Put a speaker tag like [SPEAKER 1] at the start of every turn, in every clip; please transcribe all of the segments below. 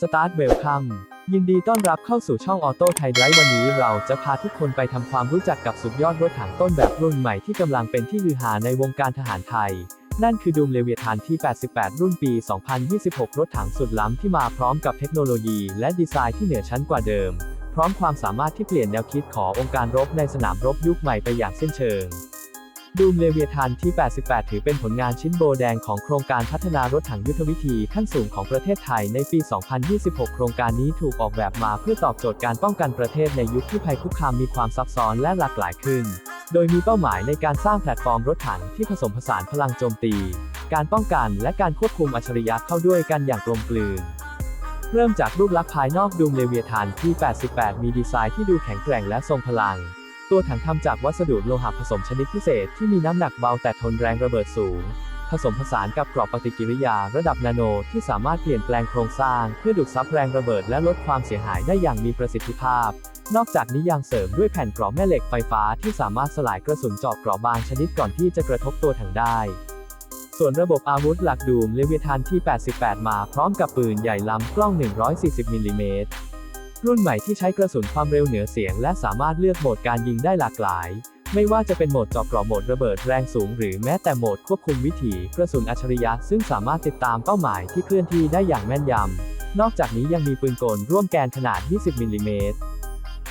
[SPEAKER 1] Start Welcome ยินดีต้อนรับเข้าสู่ช่องออโต้ไทยไ i วันนี้เราจะพาทุกคนไปทำความรู้จักกับสุดยอดรถถังต้นแบบรุ่นใหม่ที่กำลังเป็นที่ฮือฮาในวงการทหารไทย นั่นคือดูมเลเวียทานที่ 88 รุ่นปี 2026 รถถังสุดล้ำที่มาพร้อมกับเทคโนโลยีและดีไซน์ที่เหนือชั้นกว่าเดิม พร้อมความสามารถที่เปลี่ยนแนวคิดขององค์การรบในสนามรบยุคใหม่ไปอย่างสิ้นเชิง ดูมเลเวียทานที่ 88 ถือเป็นผลงานชิ้นโบแดงของโครงการพัฒนารถถังยุทธวิธีขั้นสูงของประเทศไทยในปี 2026 โครงการนี้ถูกออกแบบมาเพื่อตอบโจทย์การป้องกันประเทศในยุคที่ภัยคุกคามมีความซับซ้อนและหลากหลายขึ้น โดยมีเป้าหมายในการสร้างแพลตฟอร์มรถถังที่ผสมผสานพลังโจมตี การป้องกันและการควบคุมอัจฉริยะเข้าด้วยกันอย่างกลมกลืนเริ่มจากรูปลักษณ์ภายนอกดูมเลเวียทานที่ 88 มีดีไซน์ที่ดูแข็งแกร่งและทรงพลัง ตัวถังทำจากวัสดุโลหะผสมชนิดพิเศษที่มีน้ำหนักเบาแต่ทนแรงระเบิดสูง ผสมผสานกับกรอบปฏิกิริยาระดับนาโนที่สามารถเปลี่ยนแปลงโครงสร้าง เพื่อดูดซับแรงระเบิดและลดความเสียหายได้อย่างมีประสิทธิภาพ นอกจากนี้ยังเสริมด้วยแผ่นกรอบแม่เหล็กไฟฟ้าที่สามารถสลายกระสุนเจาะเกราะบางชนิดก่อนที่จะกระทบตัวถังได้ส่วนระบบอาวุธหลักดูมเลเวียทานที่ 88 มาพร้อมกับปืนใหญ่ลำกล้อง 140 มิลลิเมตร รุ่นใหม่ที่ใช้กระสุนความเร็วเหนือเสียง และสามารถเลือกโหมดการยิงได้หลากหลาย ไม่ว่าจะเป็นโหมดจาะเกราะโหมดระเบิดแรงสูง หรือแม้แต่โหมดควบคุมวิถีกระสุนอัจฉริยะซึ่งสามารถติดตามเป้าหมายที่เคลื่อนที่ได้อย่างแม่นยำ นอกจากนี้ยังมีปืนกลร่วมแกนขนาด 20 มิลลิเมตร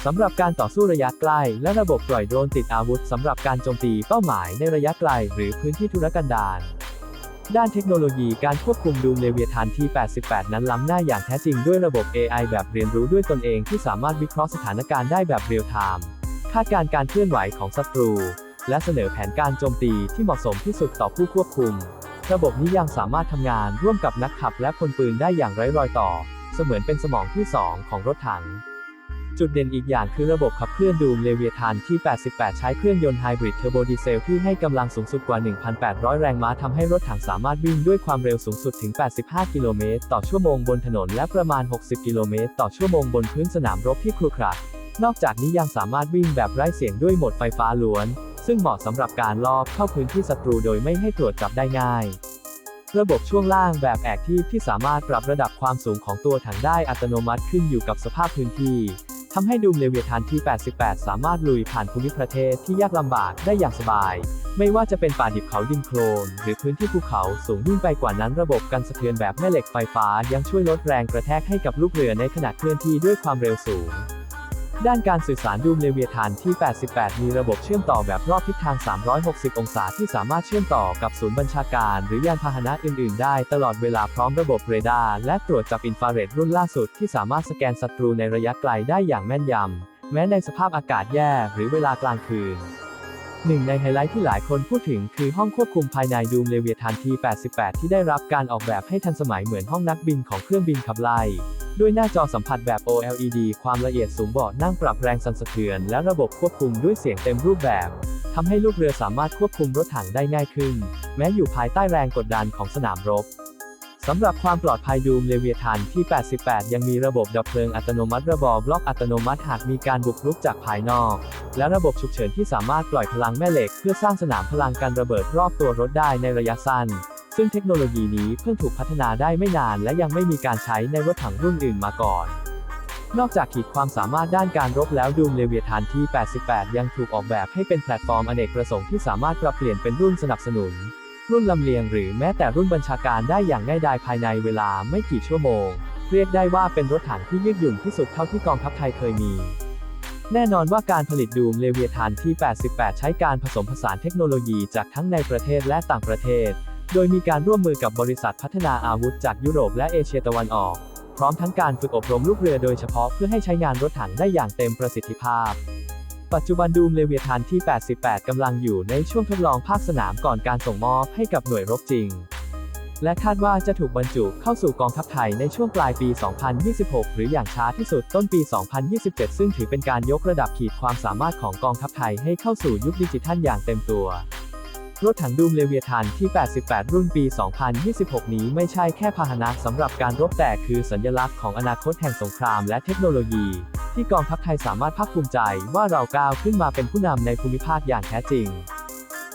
[SPEAKER 1] สำหรับการต่อสู้ระยะใกล้ และระบบปล่อยโดรนติดอาวุธสำหรับการโจมตีเป้าหมายในระยะไกล หรือพื้นที่ทุรกันดาร ด้านเทคโนโลยีการควบคุมดูมเลเวียทานที่ 88 นั้นล้ำหน้าอย่างแท้จริงด้วยระบบ AI แบบเรียนรู้ด้วยตนเองที่สามารถวิเคราะห์สถานการณ์ได้แบบเรียลไทม์ คาดการณ์การเคลื่อนไหวของศัตรู และเสนอแผนการโจมตีที่เหมาะสมที่สุดต่อผู้ควบคุม ระบบนี้ยังสามารถทำงานร่วมกับนักขับและพลปืนได้อย่างไร้รอยต่อ เสมือนเป็นสมองที่ 2 ของรถถัง จุดเด่นอีกอย่างคือระบบขับเคลื่อนดูมเลเวียทานที่ 88 ใช้เครื่องยนต์ไฮบริดเทอร์โบดีเซลที่ให้กำลังสูงสุดกว่า 1,800 แรงม้าทำให้รถถังสามารถวิ่งด้วยความเร็วสูงสุดถึง 85 กิโลเมตรต่อชั่วโมงบนถนนและประมาณ 60 กิโลเมตรต่อชั่วโมงบนพื้นสนามรบที่ครุขระนอกจากนี้ยังสามารถวิ่งแบบไร้เสียงด้วยโหมดไฟฟ้าล้วน ซึ่งเหมาะสำหรับการลอบเข้าพื้นที่ศัตรูโดยไม่ให้ตรวจจับได้ง่ายระบบช่วงล่างแบบแอคทีฟที่สามารถปรับระดับความสูงของตัวถังได้อัตโนมัติขึ้นอยู่กับสภาพพื้นที่ ทำให้ดูมเลเวียทานที่ 88 สามารถลุยผ่านภูมิประเทศที่ยากลำบากได้อย่างสบาย ไม่ว่าจะเป็นป่าดิบเขาดินโคลน หรือพื้นที่ภูเขาสูงยิ่งไปกว่านั้นระบบกันสะเทือนแบบแม่เหล็กไฟฟ้ายังช่วยลดแรงกระแทกให้กับลูกเรือในขณะเคลื่อนที่ด้วยความเร็วสูง ด้านการสื่อสารดูมเลเวียทานที่ 88 มีระบบเชื่อมต่อแบบรอบทิศทาง 360 องศาที่สามารถเชื่อมต่อกับศูนย์บัญชาการ หรือยานพาหนะอื่น ๆ ได้ตลอดเวลาพร้อมระบบเรดาร์และตรวจจับอินฟราเรดรุ่นล่าสุดที่สามารถสแกนศัตรูในระยะไกลได้อย่างแม่นยำ แม้ในสภาพอากาศแย่หรือเวลากลางคืน หนึ่งในไฮไลท์ที่หลายคนพูดถึงคือห้องควบคุมภายในดูมเลเวียทานที 88 ที่ได้รับการออกแบบให้ทันสมัยเหมือนห้องนักบินของเครื่องบินขับไล่ด้วยหน้าจอสัมผัสแบบ OLED ความละเอียดสูงเบาะนั่งปรับแรงสั่นสะเทือน และระบบควบคุมด้วยเสียงเต็มรูปแบบทำให้ลูกเรือสามารถควบคุมรถถังได้ง่ายขึ้น แม้อยู่ภายใต้แรงกดดันของสนามรบ สำหรับความปลอดภัยดูมเลเวียทานที่ 88 ยังมีระบบดับเพลิงอัตโนมัติระบอบล็อกอัตโนมัติหากมีการบุกรุกจากภายนอก และระบบฉุกเฉินที่สามารถปล่อยพลังแม่เหล็ก เพื่อสร้างสนามพลังการระเบิดรอบตัวรถได้ในระยะสั้น ซึ่งเทคโนโลยีนี้เพิ่งถูกพัฒนาได้ไม่นานและยังไม่มีการใช้ในรถถังรุ่นอื่นมาก่อน นอกจากขีดความสามารถด้านการรบแล้วดูมเลเวียทานที่ 88 ยังถูกออกแบบให้เป็นแพลตฟอร์มอเนกประสงค์ที่สามารถปรับเปลี่ยนเป็นรุ่นสนับสนุน รุ่นลำเลียงหรือแม้แต่รุ่นบัญชาการได้อย่างง่ายดายภายในเวลาไม่กี่ชั่วโมง เรียกได้ว่าเป็นรถถังที่ยืดหยุ่นที่สุดเท่าที่กองทัพไทยเคยมี แน่นอนว่าการผลิตดูมเลเวียทานที่ 88 ใช้การผสมผสานเทคโนโลยีจากทั้งในประเทศและต่างประเทศ โดยมีการร่วมมือกับบริษัทพัฒนาอาวุธจากยุโรปและเอเชียตะวันออก พร้อมทั้งการฝึกอบรมลูกเรือโดยเฉพาะเพื่อให้ใช้งานรถถังได้อย่างเต็มประสิทธิภาพ ปัจจุบันดูมเลเวียทานที่ 88 กำลังอยู่ในช่วงทดลองภาคสนามก่อนการส่งมอบให้กับหน่วยรบจริง และคาดว่าจะถูกบรรจุเข้าสู่กองทัพไทยในช่วงปลายปี 2026 หรืออย่างช้าที่สุดต้นปี 2027 ซึ่งถือเป็นการยกระดับขีดความสามารถของกองทัพไทยให้เข้าสู่ยุคดิจิทัลอย่างเต็มตัวรถถังดูมเลเวียทานที่ 88 รุ่นปี 2026 นี้ไม่ใช่แค่พาหนะสำหรับการรบแต่คือสัญลักษณ์ของอนาคตแห่งสงครามและเทคโนโลยี ที่กองทัพไทยสามารถภาคภูมิใจว่าเราก้าวขึ้นมาเป็นผู้นำในภูมิภาคอย่างแท้จริง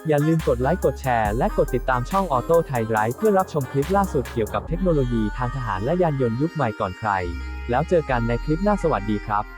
[SPEAKER 1] อย่าลืมกดไลค์กดแชร์และกดติดตามช่องออโต้ไทยไรเพื่อรับชมคลิปล่าสุดเกี่ยวกับเทคโนโลยีทางทหารและยานยนต์ยุคใหม่ก่อนใคร แล้วเจอกันในคลิปหน้าสวัสดีครับ